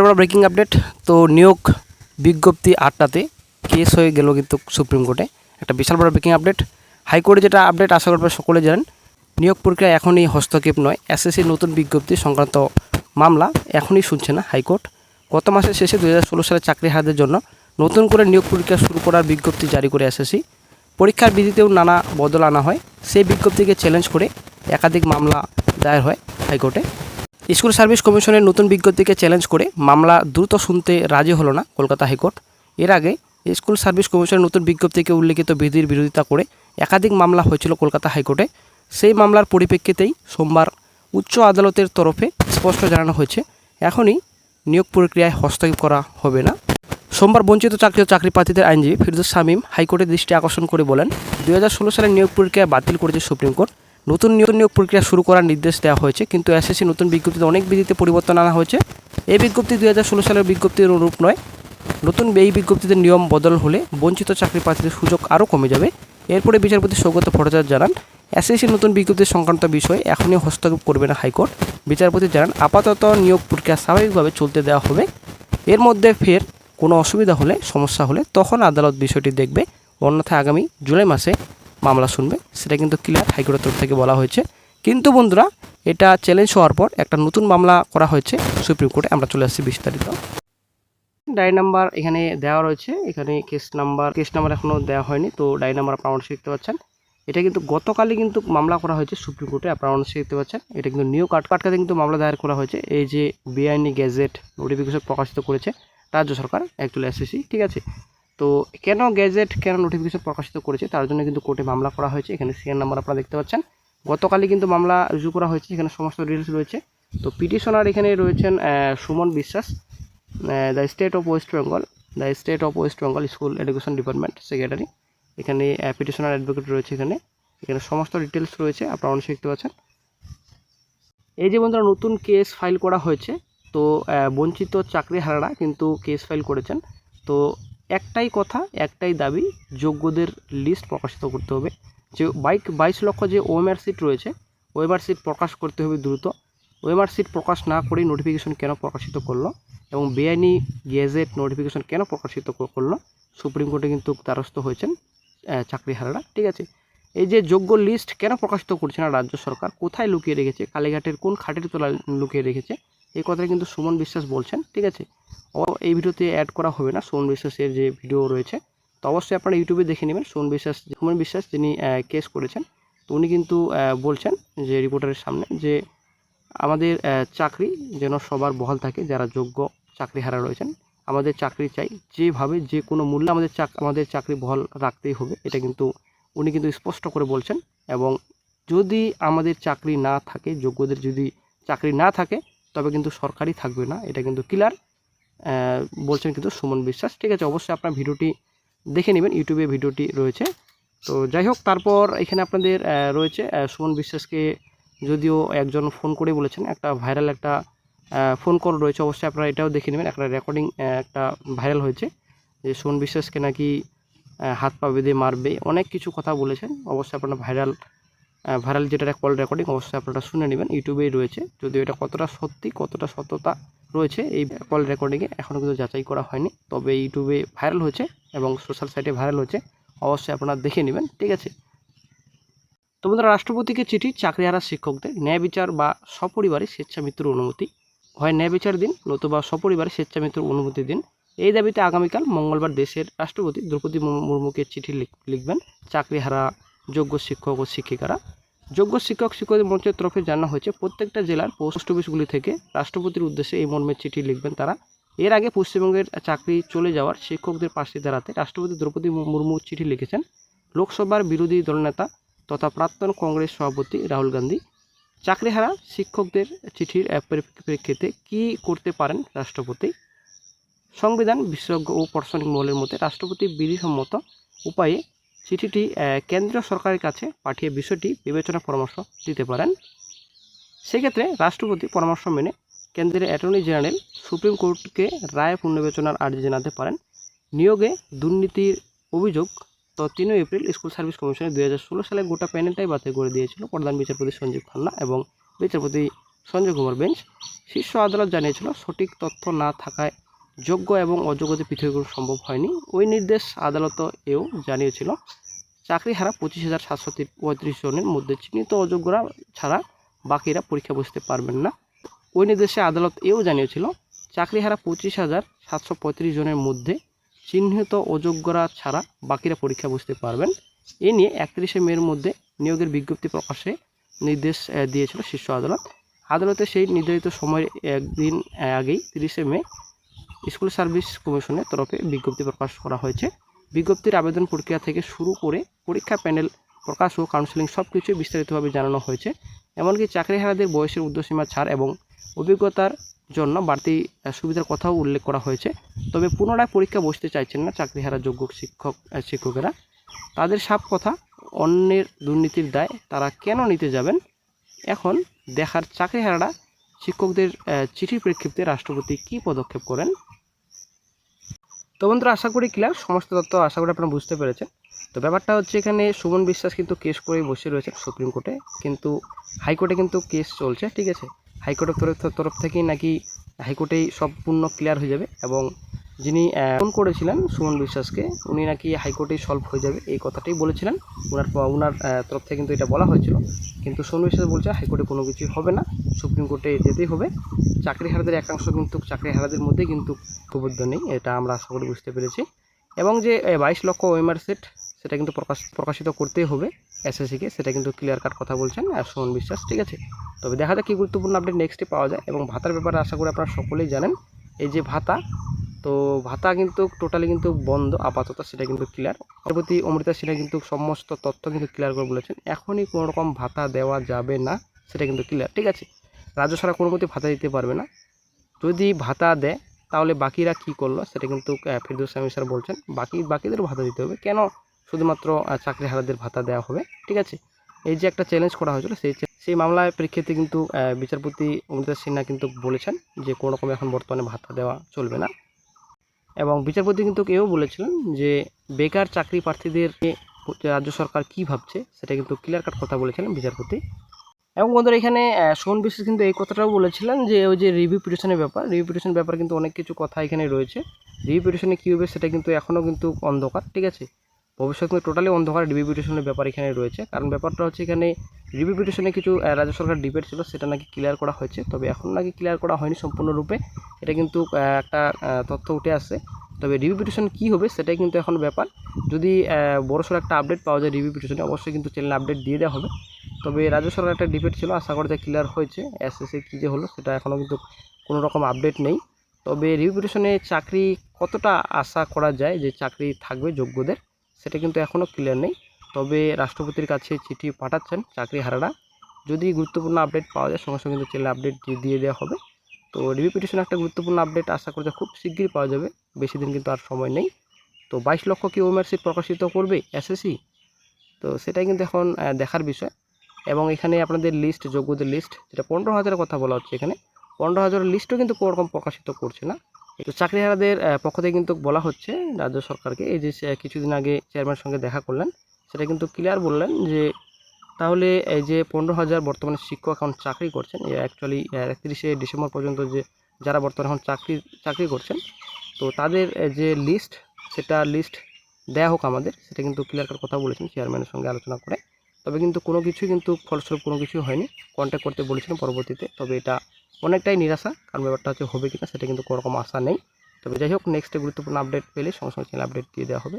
আমরা breaking update তো নিয়োগ বিজ্ঞপ্তি আটটাতে কেস হয়ে গেল কিন্তু সুপ্রিম কোর্টে। একটা বিশাল বড় ব্রেকিং আপডেট হাইকোর্টে যেটা আপডেট আশা করি আপনারা সকলে জানেন, নিয়োগ প্রক্রিয়া এখনই হস্তক্ষেপ নয়। এসএসসির নতুন বিজ্ঞপ্তি সংক্রান্ত মামলা এখনই শুনছে না হাইকোর্ট। গত মাসের শেষে দু হাজার ষোলো সালে চাকরি হারাদের জন্য নতুন করে নিয়োগ প্রক্রিয়া শুরু করার বিজ্ঞপ্তি জারি করে এসএসসি পরীক্ষার বিধিতেও নানা বদল আনা হয়। সেই বিজ্ঞপ্তিকে চ্যালেঞ্জ করে একাধিক মামলা দায়ের হয় হাইকোর্টে। স্কুল সার্ভিস কমিশনের নতুন বিজ্ঞপ্তিকে চ্যালেঞ্জ করে মামলা দ্রুত শুনতে রাজি হলো না কলকাতা হাইকোর্ট। এর আগে স্কুল সার্ভিস কমিশনের নতুন বিজ্ঞপ্তিকে উল্লেখিত বিধির বিরোধিতা করে একাধিক মামলা হয়েছিল কলকাতা হাইকোর্টে। সেই মামলার পরিপ্রেক্ষিতেই সোমবার উচ্চ আদালতের তরফে স্পষ্ট জানানো হয়েছে, এখনই নিয়োগ প্রক্রিয়ায় হস্তক্ষেপ করা হবে না। সোমবার বঞ্চিত চাকরি ও চাকরি প্রার্থীদের আইনজীবী ফিরদৌস শামীম হাইকোর্টের দৃষ্টি আকর্ষণ করে বলেন দু সালের নিয়োগ প্রক্রিয়া বাতিল করেছে সুপ্রিম কোর্ট। নতুন নিয়োগ নিয়োগ প্রক্রিয়া শুরু করার নির্দেশ দেওয়া হয়েছে, কিন্তু এসএসসি নতুন বিজ্ঞপ্তিতে অনেক বিধিতে পরিবর্তন আনা হয়েছে। এই বিজ্ঞপ্তি দুই হাজার ষোলো সালের বিজ্ঞপ্তির অনুরূপ নয়। নতুন এই বিজ্ঞপ্তিতে নিয়ম বদল হলে বঞ্চিত চাকরি প্রার্থীদের সুযোগ আরও কমে যাবে। এরপরে বিচারপতি সৌগত ভট্টাচার্য জানান, এসএসসি নতুন বিজ্ঞপ্তি সংক্রান্ত বিষয়ে এখনই হস্তক্ষেপ করবে না হাইকোর্ট। বিচারপতি জানান, আপাতত নিয়োগ প্রক্রিয়া স্বাভাবিকভাবে চলতে দেওয়া হবে। এর মধ্যে ফের কোনো অসুবিধা হলে, সমস্যা হলে তখন আদালত বিষয়টি দেখবে। অন্যথায় আগামী জুলাই মাসে মামলা শুনবে, সেটা কিন্তু ক্লিয়ার হাইকোর্টের তরফ থেকে বলা হয়েছে। কিন্তু বন্ধুরা, এটা চ্যালেঞ্জ হওয়ার পর একটা নতুন মামলা করা হয়েছে, সুপ্রিম কোর্টে। আমরা চলে আসছি বিস্তারিত। ডাই নাম্বার এখানে দেওয়া রয়েছে, এখানে কেস নাম্বার কেস নাম্বার এখনও দেওয়া হয়নি, তো ডাই নাম্বার আপনারা অবশ্যই দেখতে পাচ্ছেন। এটা কিন্তু গতকালই কিন্তু মামলা করা হয়েছে, সুপ্রিম কোর্টে আপনারা অবশ্যই দেখতে পাচ্ছেন। এটা কিন্তু নিয়োগ কাট কাটকাতে কিন্তু মামলা দায়ের করা হয়েছে। এই যে বেআইনি গ্যাজেট নোটিফিকেশন প্রকাশিত করেছে রাজ্য সরকার অ্যাকচুয়ালি এসএসসি ঠিক আছে? তো কেন গ্যাজেট, কেন নোটিফিকেশন প্রকাশিত করেছে, তার জন্য কিন্তু কোর্টে মামলা করা হয়েছে। এখানে সিএন নাম্বার আপনারা দেখতে পাচ্ছেন। গতকালই কিন্তু মামলা রুজু করা হয়েছে, এখানে সমস্ত ডিটেলস রয়েছে। তো পিটিশনার এখানে রয়েছেন Suman Biswas the state of West Bengal the state of West Bengal school education department secretary এখানে পিটিশনার অ্যাডভোকেট রয়েছে এখানে। এখানে সমস্ত ডিটেলস রয়েছে, আপনারা অবশ্যই দেখতে পাচ্ছেন। এই যে বন্ধুরা নতুন কেস ফাইল করা হয়েছে, তো বঞ্চিত চাকরি হারারা কিন্তু কেস ফাইল করেছেন। তো একটাই কথা, একটাই দাবি, যোগ্যদের লিস্ট প্রকাশিত করতে হবে। যে বাইক বাইশ লক্ষ যে ওএমআর সিট রয়েছে ওএমআর সিট প্রকাশ করতে হবে দ্রুত। ওএমআর সিট প্রকাশ না করেই নোটিফিকেশন কেন প্রকাশিত করল এবং বেআইনি গেজেট নোটিফিকেশন কেন প্রকাশিত করল, সুপ্রিম কোর্টে কিন্তু দ্বারস্থ হয়েছেন চাকরিহারারা। ঠিক আছে? এই যে যোগ্য লিস্ট কেন প্রকাশিত করছে না রাজ্য সরকার, কোথায় লুকিয়ে রেখেছে, কালীঘাটের কোন খাটের তলায় লুকিয়ে রেখেছে এই কথাটা কিন্তু সুমন বিশ্বাস বলছেন, ঠিক আছে? ও এই ভিডিওতে অ্যাড করা হবে না, সুমন বিশ্বাসের যে ভিডিও রয়েছে। তো অবশ্যই আপনারা ইউটিউবে দেখে নেবেন, সুমন বিশ্বাস সুমন বিশ্বাস যিনি কেস করেছেন, তো উনি কিন্তু বলছেন যে রিপোর্টারের সামনে যে আমাদের চাকরি যেন সবার বহাল থাকে, যারা যোগ্য চাকরি হারা রয়েছেন, আমাদের চাকরি চাই, যেভাবে যে কোনো মূল্যে আমাদের চাক, আমাদের চাকরি বহাল রাখতেই হবে, এটা কিন্তু উনি কিন্তু স্পষ্ট করে বলছেন। এবং যদি আমাদের চাকরি না থাকে, যোগ্যদের যদি চাকরি না থাকে তবে কিন্তু সরকারি থাকবে না, এটা কিন্তু ক্লিয়ার বলছেন কিন্তু সুমন বিশ্বাস। ঠিক আছে, অবশ্যই আপনার ভিডিওটি দেখে নেবেন, ইউটিউবে ভিডিওটি রয়েছে। তো যাই হোক, তারপর এখানে আপনাদের রয়েছে সুমন বিশ্বাসকে যদিও একজন ফোন করে বলেছেন, একটা ভাইরাল একটা ফোন কল রয়েছে, অবশ্যই আপনারা এটাও দেখে নেবেন, একটা রেকর্ডিং একটা ভাইরাল হয়েছে, যে সুমন বিশ্বাসকে নাকি হাত পা বেঁধে মারবে, অনেক কিছু কথা বলেছেন, অবশ্যই আপনারা ভাইরাল ভাইরাল যেটা কল রেকর্ডিং অবশ্যই আপনারা শুনে নেবেন। ইউটিউবেই রয়েছে। যদিও এটা কতটা সত্যি, কতটা সত্যতা রয়েছে, এই কল রেকর্ডিংয়ে এখনও কিন্তু যাচাই করা হয়নি। তবে ইউটিউবে ভাইরাল হয়েছে এবং সোশ্যাল সাইটে ভাইরাল হয়েছে। অবশ্যই আপনারা দেখে নেবেন, ঠিক আছে? তো বন্ধুরা, রাষ্ট্রপতিকে চিঠি চাকরিহারা শিক্ষকদের, ন্যায় বিচার বা সপরিবারে স্বেচ্ছা মৃত্যুর অনুমতি। হয় ন্যায় বিচার দিন, নতুবা সপরিবারে স্বেচ্ছা মৃত্যুর অনুমতি দিন। এই দাবিতে আগামীকাল মঙ্গলবার দেশের রাষ্ট্রপতি দ্রৌপদী মুর্মু- মুর্মুকে চিঠি লিখ- লিখবেন চাকরিহারা যোগ্য শিক্ষক ও শিক্ষিকারা। যোগ্য শিক্ষক, শিক্ষকদের মঞ্চের তরফে জানা হয়েছে। প্রত্যেকটা জেলার পোস্ট অফিসগুলি থেকে রাষ্ট্রপতির উদ্দেশ্যে এই মর্মে চিঠি লিখবেন তারা। এর আগে পশ্চিমবঙ্গের চাকরি চলে যাওয়ার শিক্ষকদের পাশে দাঁড়াতে রাষ্ট্রপতি দ্রৌপদী মুর্মু চিঠি লিখেছেন। লোকসভার বিরোধী দলনেতা তথা প্রাক্তন কংগ্রেস সভাপতি রাহুল গান্ধী। চাকরিহারা শিক্ষকদের চিঠির পরিপ্রেক্ষিতে কী করতে পারেন রাষ্ট্রপতি? সংবিধান বিশেষজ্ঞ ও প্রশাসনিক মহলের মতে রাষ্ট্রপতি বিধিসম্মত উপায়ে চিঠিটি কেন্দ্রীয় সরকারের কাছে পাঠিয়ে বিষয়টি বিবেচনা পরামর্শ দিতে পারেন। সেক্ষেত্রে রাষ্ট্রপতি পরামর্শ মেনে কেন্দ্রের অ্যাটর্নি জেনারেল সুপ্রিম কোর্টকে রায় পুনর্বিবেচনার আর্জি জানাতে পারেন। নিয়োগে দুর্নীতির অভিযোগ তো তিনই এপ্রিল স্কুল সার্ভিস কমিশনে ষোলো সালে গোটা প্যানেলটাই বাতিল করে দিয়েছিল প্রধান বিচারপতি সঞ্জীব খান্না এবং বিচারপতি সঞ্জয় কুমার বেঞ্চ। শীর্ষ আদালত জানিয়েছিল সঠিক তথ্য না থাকায় যোগ্য এবং অযোগ্যদের পৃথকীকরণ সম্ভব হয়নি, ওই নির্দেশ আদালত এও জানিয়েছিল। চাকরি হারা পঁচিশ হাজার সাতশো পঁয়ত্রিশ জনের মধ্যে চিহ্নিত অযোগ্যরা ছাড়া বাকিরা পরীক্ষা বসতে পারবেন না। ওই নির্দেশে আদালত এও জানিয়েছিল, চাকরি হারা পঁচিশ হাজার সাতশো পঁয়ত্রিশ জনের মধ্যে চিহ্নিত অযোগ্যরা ছাড়া বাকিরা পরীক্ষা বসতে পারবেন। এ নিয়ে একত্রিশে মের মধ্যে নিয়োগের বিজ্ঞপ্তি প্রকাশে নির্দেশ দিয়েছিল শীর্ষ আদালত। আদালতে সেই নির্ধারিত সময়ের একদিন আগেই তিরিশে মে স্কুল সার্ভিস কমিশনের তরফে বিজ্ঞপ্তি প্রকাশ করা হয়েছে। বিজ্ঞপ্তির আবেদন প্রক্রিয়া থেকে শুরু করে পরীক্ষা প্যানেল, প্রকাশ ও কাউন্সেলিং সব কিছুই বিস্তারিতভাবে জানানো হয়েছে। এমনকি চাকরিহারাদের বয়সের ঊর্ধ্বসীমা ছাড় এবং অভিজ্ঞতার জন্য বাড়তি সুবিধার কথাও উল্লেখ করা হয়েছে। তবে পুনরায় পরীক্ষা বসতে চাইছেন না চাকরিহারা যোগ্য শিক্ষক, শিক্ষকেরা। তাদের সাপ কথা, অন্যের দুর্নীতির দায় তারা কেন নিতে যাবেন? এখন দেখার চাকরিহারারা শিক্ষকদের চিঠির প্রেক্ষিতে রাষ্ট্রপতি কী পদক্ষেপ করেন? তো বন্ধুরা, আশা করি ক্লিয়ার সমস্ত তথ্য আশা করি আপনারা বুঝতে পেরেছেন। তো ব্যাপারটা হচ্ছে এখানে সুমন বিশ্বাস কিন্তু কেস করে বসে রয়েছে সুপ্রিম কোর্টে। কিন্তু হাইকোর্টে কিন্তু কেস চলছে, ঠিক আছে? হাইকোর্টের তরফ তরফ থেকেই নাকি হাইকোর্টেই সম্পূর্ণ ক্লিয়ার হয়ে যাবে এবং যিনি ফোন করেছিলেন সুমন বিশ্বাসকে, উনি নাকি হাইকোর্টেই সলভ হয়ে যাবে, এই কথাটাই বলেছিলেন। ওনার ওনার তরফ থেকে কিন্তু এটা বলা হয়েছিল। কিন্তু সুমন বিশ্বাস বলছে হাইকোর্টে কোনো কিছুই হবে না, সুপ্রিম কোর্টে যেতেই হবে। চাকরিহারাদের একাংশ কিন্তু, চাকরিহারাদের মধ্যে কিন্তু প্রবদ্ধ নেই, এটা আমরা আশা করি বুঝতে পেরেছি। এবং যে বাইশ লক্ষ ওয়েমার সেট, সেটা কিন্তু প্রকাশ, প্রকাশিত করতেই হবে এসএসসিকে, সেটা কিন্তু ক্লিয়ার কাট কথা বলছেন, আর সুমন বিশ্বাস, ঠিক আছে? তবে দেখা যাক কী গুরুত্বপূর্ণ আপডেট নেক্সটে পাওয়া যায়। এবং ভাতার ব্যাপারে আশা করি আপনারা সকলেই জানেন, এই যে ভাতা তো ভাতা কিন্তু টোটালি কিন্তু বন্ধ, আপাতত সেটা কিন্তু ক্লিয়ার প্রতি অমৃতা সিনহা কিন্তু সমস্ত তথ্য কিন্তু ক্লিয়ার করে বলেছেন। এখনই কোনো রকম ভাতা দেওয়া যাবে না, সেটা কিন্তু ক্লিয়ার ঠিক আছে? রাজ্য সরকার কোনো মতে ভাতা দিতে পারবে না। যদি ভাতা দেয়, তাহলে বাকিরা কি করল, সেটা কিন্তু ফিরদৌস সামি স্যার বলছেন। বাকি বাকিদেরও ভাতা দিতে হবে। কেন শুধুমাত্র চাকরি চাকরিহারাদের ভাতা দেওয়া হবে, ঠিক আছে? এই যে একটা চ্যালেঞ্জ করা হয়েছিল, সেই সেই মামলার প্রেক্ষিতে কিন্তু বিচারপতি অমৃতা সিনহা কিন্তু বলেছেন যে কোনো রকম এখন বর্তমানে ভাতা দেওয়া চলবে না। এবং বিচারপতি কিন্তু এও বলেছিলেন যে বেকার চাকরি প্রার্থীদের রাজ্য সরকার কি ভাবছে, সেটা কিন্তু ক্লিয়ার কাট কথা বলেছিলেন বিচারপতি। এবং বন্ধুরা, এখানে সোন বিশ্বাস কিন্তু এই কথাটাও বলেছিলেন যে ওই যে রিভিউ পিটিশনের ব্যাপার রিভিউ পিটিশনের ব্যাপার কিন্তু অনেক কিছু কথা এখানে রয়েছে। রিভিউ পিটিশনে কী হবে সেটা কিন্তু এখনও কিন্তু অন্ধকার, ঠিক আছে? ভবিষ্যৎ কিন্তু টোটালি অন্ধকার রিভিউ ব্যাপার এখানে রয়েছে। কারণ ব্যাপারটা হচ্ছে এখানে রিভিউ কিছু রাজ্য সরকার ডিবেট ছিল, সেটা নাকি ক্লিয়ার করা হয়েছে। তবে এখন নাকি ক্লিয়ার করা হয়নি সম্পূর্ণরূপে। এটা কিন্তু একটা তথ্য উঠে আসছে। তবে রিভিউ কী হবে সেটাই কিন্তু এখন ব্যাপার। যদি বড়সড় একটা আপডেট পাওয়া যায় রিভিপিটিশনে অবশ্যই কিন্তু চ্যানেলে আপডেট দিয়ে দেওয়া হবে। তবে রাজ্য সরকার একটা ডিবেট ছিল, আশা করি ক্লিয়ার হয়েছে। এস এসে কী যে হলো, সেটা এখনও কিন্তু কোনো রকম আপডেট নেই। তবে রিভিউ চাকরি কতটা আশা করা যায় যে চাকরি থাকবে যোগ্যদের? সেটা কিন্তু এখনও ক্লিয়ার নেই। তবে রাষ্ট্রপতির কাছে চিঠি পাঠাচ্ছেন চাকরি হারারা। যদি গুরুত্বপূর্ণ আপডেট পাওয়া যায়, সঙ্গে সঙ্গে কিন্তু চ্যানেলে আপডেট দিয়ে দেওয়া হবে। তো রিভিউ একটা গুরুত্বপূর্ণ আপডেট আশা করতে খুব শীঘ্রই পাওয়া যাবে। বেশি দিন কিন্তু আর সময় নেই। তো বাইশ লক্ষ কি ওমের প্রকাশিত করবে এসএসসি তো সেটাই কিন্তু এখন দেখার বিষয়। এবং এখানে আপনাদের লিস্ট যোগ্যদের লিস্ট যেটা পনেরো হাজারের কথা বলা হচ্ছে এখানে, পনেরো হাজারের লিস্টও কিন্তু কোনো রকম প্রকাশিত করছে না। তো চাকরিহারাদের পক্ষ থেকে কিন্তু বলা হচ্ছে রাজ্য সরকারকে, এই যে কিছুদিন আগে চেয়ারম্যানের সঙ্গে দেখা করলেন, সেটা কিন্তু ক্লিয়ার বললেন যে তাহলে এই যে পনেরো হাজার বর্তমানে শিক্ষক এখন চাকরি করছেন অ্যাকচুয়ালি একত্রিশে ডিসেম্বর পর্যন্ত যে যারা বর্তমানে এখন চাকরি চাকরি করছেন, তো তাদের যে লিস্ট সেটা লিস্ট দেয়া হোক আমাদের, সেটা কিন্তু ক্লিয়ার কথা বলেছেন চেয়ারম্যানের সঙ্গে আলোচনা করে। তবে কিন্তু কোনো কিছুই কিন্তু ফলস্বরূপ কোনো কিছুই হয়নি। কন্ট্যাক্ট করতে বলেছিলাম পরবর্তীতে, তবে এটা অনেকটাই নিরাশা, কারণ ব্যাপারটা হচ্ছে হবে কিনা সেটা কিন্তু কোনো রকম আশা নেই। তবে যাই হোক নেক্সটে গুরুত্বপূর্ণ আপডেট পেলে সঙ্গে সঙ্গে চ্যানেল আপডেট দিয়ে দেওয়া হবে।